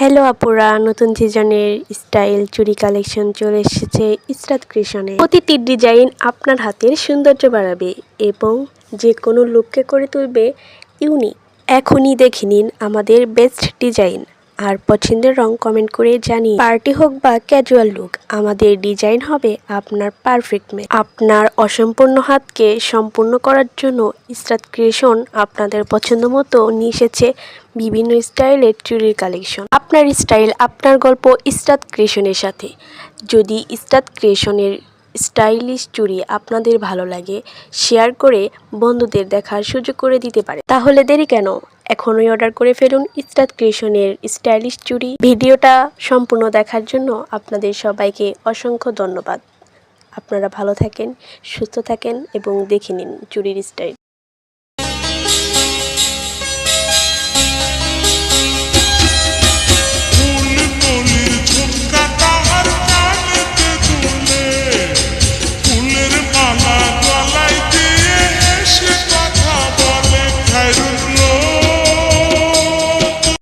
Hello আপুরা। নতুন সিজনের স্টাইল চুরি কালেকশন চলে এসেছে ইসরাত ক্রিশনে প্রতিটি ডিজাইন আপনার হাতের সৌন্দর্য বাড়াবে এবং যে কোনো লুককে করে তুলবে ইউনিক এখনই দেখে নিন আমাদের বেস্ট ডিজাইন আর পছন্দের রং কমেন্ট করে জানি পার্টি হোক বা ক্যাজুয়াল লুক আমাদের ডিজাইন হবে আপনার পারফেক্ট মে আপনার অসম্পূর্ণ হাতকে সম্পূর্ণ করার জন্য ইসরাত ক্রিয়েশন আপনাদের পছন্দ মতো নিয়ে এসেছে বিভিন্ন স্টাইলের চুরির কালেকশন। আপনার স্টাইল, আপনার গল্প ইসরাত ক্রিয়েশনের সাথে। যদি ইসরাত ক্রিয়েশনের স্টাইলিশ চুড়ি আপনাদের ভালো লাগে, শেয়ার করে বন্ধুদের দেখার সুযোগ করে দিতে পারে তাহলে দেরি কেন? এখনই অর্ডার করে ফেলুন ইসরাত ক্রিয়েশনের স্টাইলিশ চুড়ি ভিডিওটা সম্পূর্ণ দেখার জন্য আপনাদের সবাইকে অসংখ্য ধন্যবাদ। আপনারা ভালো থাকেন, সুস্থ থাকেন এবং দেখে নিন চুরির স্টাইল।